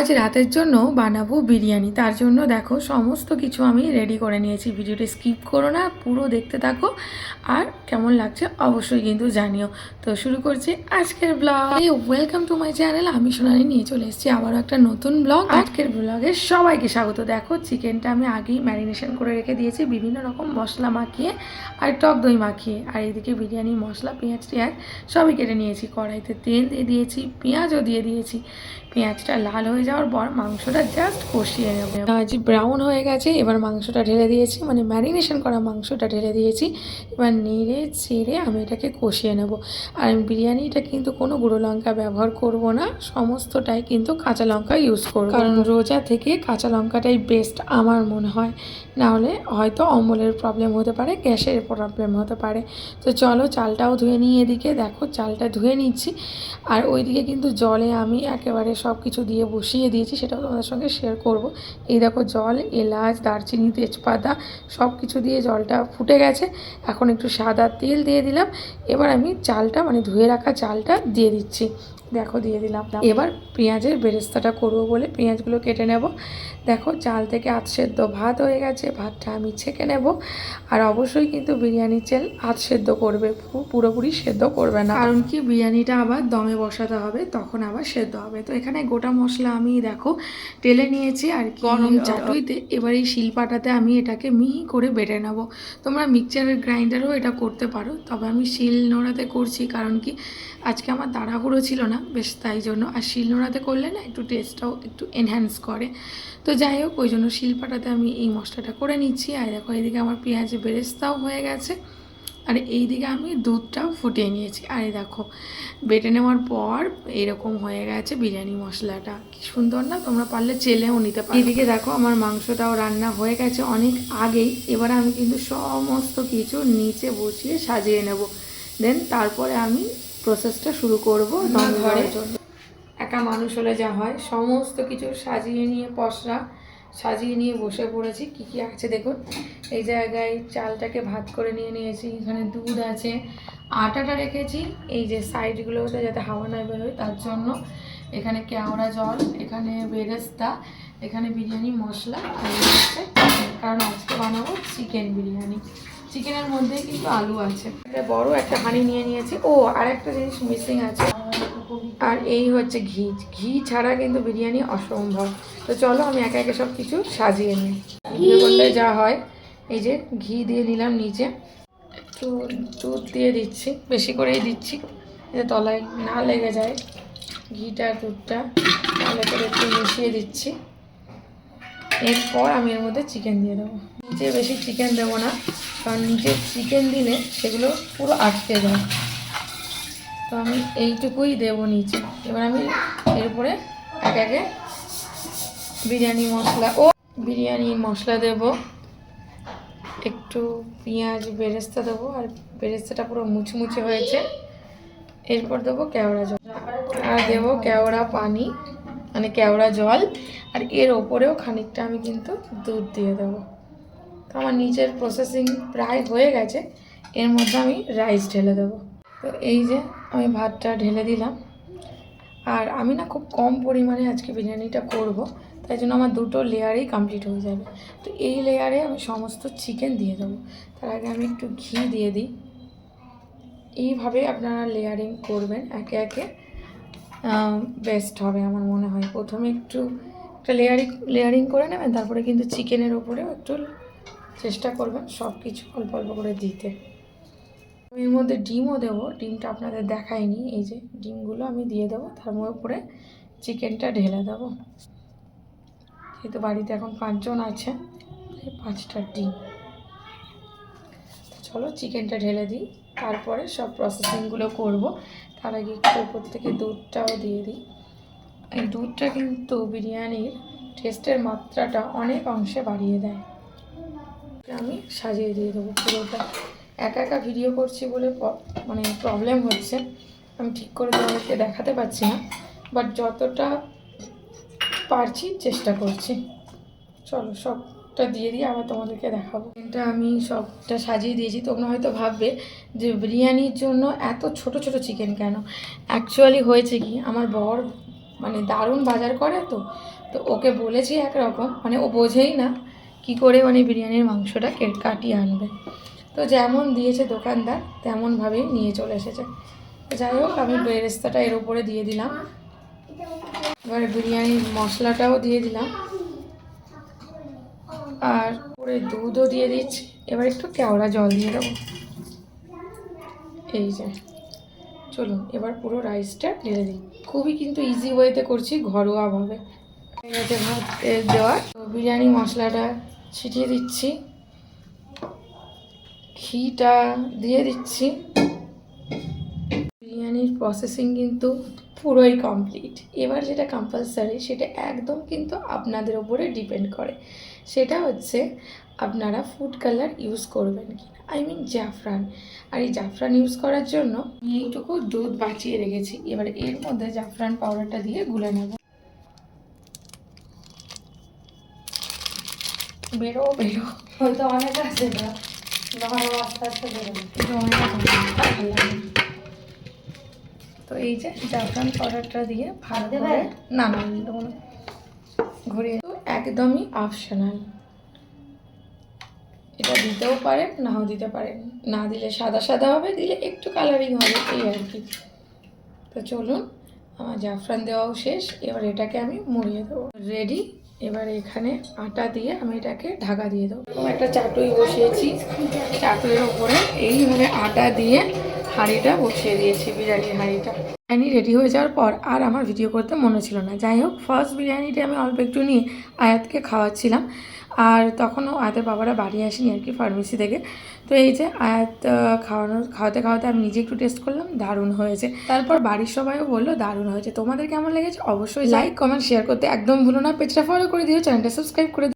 আজ রাতের জন্য বানাবো বিরিয়ানি। তার জন্য দেখো সমস্ত কিছু আমি রেডি করে নিয়েছি। ভিডিওটি স্কিপ করো না পুরো দেখতে থাকো। আর কেমন লাগছে অবশ্যই কিন্তু জানিও। তো শুরু করছি আজকের blog welcome to my channel আমি সোনালি নিয়ে চলে এসেছি আবারও একটা নতুন ব্লগ আজকের ব্লগে সবাইকে স্বাগত। দেখো চিকেনটা আমি আগেই ম্যারিনেশন করে রেখে দিয়েছি। বিভিন্ন রকম মশলা মাখিয়ে আর টক দই মাখিয়ে। আর এইদিকে বিরিয়ানি মশলা পেঁয়াজ টিয়াজ সবই কেটে নিয়েছি। কড়াইতে তেল দিয়ে দিয়েছি পেঁয়াজও দিয়ে দিয়েছি। পেঁয়াজটা লাল হয়ে যাওয়ার পর মাংসটা জাস্ট কষিয়ে নেব। আজ ব্রাউন হয়ে গেছে, এবার মাংসটা ঢেলে দিয়েছি মানে ম্যারিনেশন করা মাংসটা ঢেলে দিয়েছি। এবার নেড়ে ছেড়ে আমি এটাকে কষিয়ে নেব। আর আমি বিরিয়ানিটা কিন্তু কোনো গুঁড়ো লঙ্কা ব্যবহার করব না, সমস্তটাই কিন্তু কাঁচা লঙ্কা ইউজ করব। কারণ রোজা থেকে কাঁচা লঙ্কাটাই বেস্ট আমার মনে হয়। নাহলে হয়তো অম্বলের প্রবলেম হতে পারে, গ্যাসের প্রবলেম হতে পারে। তো চলো চালটাও ধুয়ে নিই এদিকে, দেখো চালটা ধুয়ে নিচ্ছি। আর ওইদিকে কিন্তু জলে আমি একেবারে সব কিছু দিয়ে বসিয়ে দিয়েছি, সেটাও তোমাদের সঙ্গে শেয়ার করব। এই দেখো জল, এলাচ, দারচিনি, তেজপাতা সব কিছু দিয়ে জলটা ফুটে গেছে। এখন একটু সাদা তেল দিয়ে দিলাম। এবার আমি চালটা মানে ধুয়ে রাখা চালটা দিয়ে দিচ্ছি। দেখো, দিয়ে দিলাম। এবার পেঁয়াজের বেরেস্তাটা করব বলে পেঁয়াজগুলো কেটে নেব। দেখো, চাল থেকে আধ সেদ্ধ ভাত হয়ে গেছে। ভাতটা আমি ছেঁকে নেব। আর অবশ্যই কিন্তু বিরিয়ানির চাল আধ সেদ্ধ করবে। পুরোপুরি সেদ্ধ করবে না। কারণ কি, বিরিয়ানিটা আবার দমে বসাতে হবে, তখন আবার সেদ্ধ হবে। তো এখানে গোটা মশলা আমি দেখো টেলে নিয়েছি আর গরম চাটুইতে। এবার এই শিলপাটাতে আমি এটাকে মিহি করে বেটে নেব। তোমরা মিক্সচারের গ্রাইন্ডারও এটা করতে পারো। তবে আমি শিল নোড়াতে করছি কারণ কি আজকে আমার তাড়াহুড়ো ছিল না বেশ তাই জন্য। আর শিল নোড়াতে করলে না একটু টেস্টটাও একটু এনহ্যান্স করে। তো যাই হোক ওই জন্য শিলপাটাতে আমি এই মশলাটা করে নিচ্ছি। আর দেখো এদিকে আমার পেঁয়াজে বেরেস্তাও হয়ে গেছে। আর এই দিকে আমি দুধটাও ফুটিয়ে নিয়েছি। আর এই দেখো বেটে নেওয়ার পর এরকম হয়ে গেছে বিরিয়ানি মশলাটা। কি সুন্দর না তোমরা পারলে চেলেও নিতে পারো। এদিকে দেখো আমার মাংসটাও রান্না হয়ে গেছে অনেক আগেই। এবার আমি কিন্তু সমস্ত কিছু নিচে বসিয়ে সাজিয়ে নেব। দেন তারপরে আমি প্রসেসটা শুরু করব জন্য একা মানুষ হলে যা হয় সমস্ত কিছু সাজিয়ে নিয়ে পশরা সাজিয়ে নিয়ে বসে পড়েছি, কি কি আছে দেখুন। এই জায়গায় চালটাকে ভাত করে নিয়ে নিয়েছি, এখানে দুধ আছে। আটাটা রেখেছি, এই যে সাইডগুলোতে যাতে হাওয়া না বেরোয় তার জন্য এখানে কেওড়া জল, এখানে বেরেস্তা, এখানে বিরিয়ানি মশলা আর কারণ আজকে বানাবো চিকেন বিরিয়ানি। চিকেনের মধ্যে কিন্তু আলু আছে। একটা বড় একটা হাঁড়ি নিয়ে নিয়েছি। ও আর একটা জিনিস মিসিং আছে। আর এই হচ্ছে ঘি। ঘি ছাড়া কিন্তু বিরিয়ানি অসম্ভব। তো চলো আমি একে একে সব কিছু সাজিয়ে নিই। ঘি? করলে যা হয় এই যে ঘি দিয়ে নিলাম নিচে। একটু দুধ দিয়ে দিচ্ছি বেশি করেই দিচ্ছি। যাতে তলায় না লেগে যায় ঘিটা দুধটা ভালো করে একটু মিশিয়ে দিচ্ছি। এরপর আমি এর মধ্যে চিকেন দিয়ে দেবো। নিচে বেশি চিকেন দেবো না। কারণ নিচে চিকেন দিলে সেগুলো পুরো আটকে যায়। তো আমি এইটুকুই দেবো নিচে। এবার আমি এর উপরে এক একে বিরিয়ানি মশলা ও বিরিয়ানি মশলা দেব। একটু পেঁয়াজ বেরেস্তা দেবো আর বেরেস্তাটা পুরো মুচমুচে হয়েছে। এরপর দেবো কেওড়া জল। আর দেবো কেওড়া পানি মানে কেওড়া জল। আর এর ওপরেও খানিকটা আমি কিন্তু দুধ দিয়ে দেবো। তো আমার নিচের প্রসেসিং প্রায় হয়ে গেছে। এর মধ্যে আমি রাইস ঢেলে দেবো। তো এই যে আমি ভাতটা ঢেলে দিলাম। আর আমি না খুব কম পরিমাণে আজকে বিরিয়ানিটা করব, তাই জন্য আমার দুটো লেয়ারেই কমপ্লিট হয়ে যাবে। তো এই লেয়ারে আমি সমস্ত চিকেন দিয়ে দেবো। তার আগে আমি একটু ঘি দিয়ে দিই। এইভাবে আপনারা লেয়ারিং করবেন। একে একে বেস্ট হবে আমার মনে হয়। প্রথমে একটু একটা লেয়ারিং লেয়ারিং করে নেবেন, তারপরে কিন্তু চিকেনের ওপরেও একটু চেষ্টা করবেন সব কিছু অল্প অল্প করে দিতে। এর মধ্যে ডিমও দেবো, ডিমটা আপনাদের দেখাইনি, এই যে ডিমগুলো আমি দিয়ে দেবো, তার উপরে চিকেনটা ঢেলে দেবো। যেহেতু বাড়িতে এখন পাঁচজন আছে পাঁচটা ডিম। চলো চিকেনটা ঢেলে দিই, তারপরে সব প্রসেসিংগুলো করব। তার আগে একটু উপর থেকে দুধটাও দিয়ে দিই। এই দুধটা কিন্তু বিরিয়ানির টেস্টের মাত্রাটা অনেক অংশে বাড়িয়ে দেয়। আমি সাজিয়ে দিয়ে দেবো পুরোটা একা একা ভিডিও করছি বলে মানে প্রবলেম হচ্ছে। আমি ঠিক করে তোমাদেরকে দেখাতে পারছি না। বাট যতটা পারছি চেষ্টা করছি। চলো সবটা দিয়ে দিয়ে আবার তোমাদেরকে দেখাবো। এটা আমি সবটা সাজিয়ে দিয়েছি। তোমরা হয়তো ভাববে যে বিরিয়ানির জন্য এত ছোট ছোট চিকেন কেন? অ্যাকচুয়ালি হয়েছে কি? আমার বর মানে দারুণ বাজার করে তো। তো ওকে বলেছি একরকম। মানে ও বোঝেই না। কি করে মানে বিরিয়ানির মাংসটা কাটিয়ে আনবে। তো যেমন দিয়েছে দোকানদার, তেমনভাবেই নিয়ে চলে এসেছে। যাই হোক, আমি বেরেস্তাটা এর উপরে দিয়ে দিলাম। এবার বিরিয়ানির মশলাটাও দিয়ে দিলাম। আর পরে দুধও দিয়ে দিচ্ছি। এবার একটু কেওড়া জল দিয়ে দেবো। এই যে, চলুন, এবার পুরো রাইসটা ঢেলে দিই। খুবই কিন্তু ইজি ওয়েতে করছি ঘরোয়াভাবে। গেছে ভাত এ, দেওয়া তো বিরিয়ানি মশলাটা ছিটিয়ে দিচ্ছি। ঘিটা দিয়ে দিচ্ছি। বিরিয়ানির প্রসেসিং কিন্তু পুরোই কমপ্লিট এবার যেটা কম্পালসারি সেটা একদম কিন্তু আপনাদের ওপরে ডিপেন্ড করে। সেটা হচ্ছে আপনারা ফুড কালার ইউজ করবেন কি আই মিন জাফরান। আর এই জাফরান ইউজ করার জন্য এইটুকু দুধ বাঁচিয়ে রেখেছি। এবার এর মধ্যে জাফরান পাউডারটা দিয়ে গুলে নেব। বেরো বেরো হয়তো অনেক আছে না আস্তে আস্তে বেরোবে। তো এই যে জাফরান পাউডারটা দিয়ে ভালো করে না ঘুরিয়ে একদমই অপশনাল এটা দিতেও পারেন নাও দিতে পারেন। না দিলে সাদা সাদা হবে দিলে একটু কালারিং হবে এই আর কি। তো চলুন আমার জাফরান দেওয়াও শেষ। এবার এটাকে আমি মুড়িয়ে দেবো। রেডি এবার এখানে আটা দিয়ে আমি এটাকে ঢাকা দিয়ে দেবো। একটা চাটুই বসিয়েছি। চাটুইয়ের ওপরে এইভাবে আটা দিয়ে হাঁড়িটা বসিয়ে দিয়েছি, বিরিয়ানির হাঁড়িটা। বিরিয়ানি রেডি হয়ে যাওয়ার পর আর আমার ভিডিও করতে মনে ছিল না। যাই হোক ফার্স্ট বিরিয়ানিটা আমি অল্প একটু নিয়ে আয়াতকে খাওয়াচ্ছিলাম। আর তখনও আয়াতের বাবারা বাড়ি আসেনি আর কি ফার্মেসি থেকে। তো এই যে আয়াত খাওয়ানো খাওয়াতে খাওয়াতে আমি নিজে একটু টেস্ট করলাম দারুণ হয়েছে। তারপর বাড়ির সবাইও বলল দারুণ হয়েছে। তোমাদের কেমন লেগেছে? অবশ্যই লাইক কমেন্ট শেয়ার করতে একদম ভুলো না। পেজটা ফলো করে দিও চ্যানেলটা সাবস্ক্রাইব করে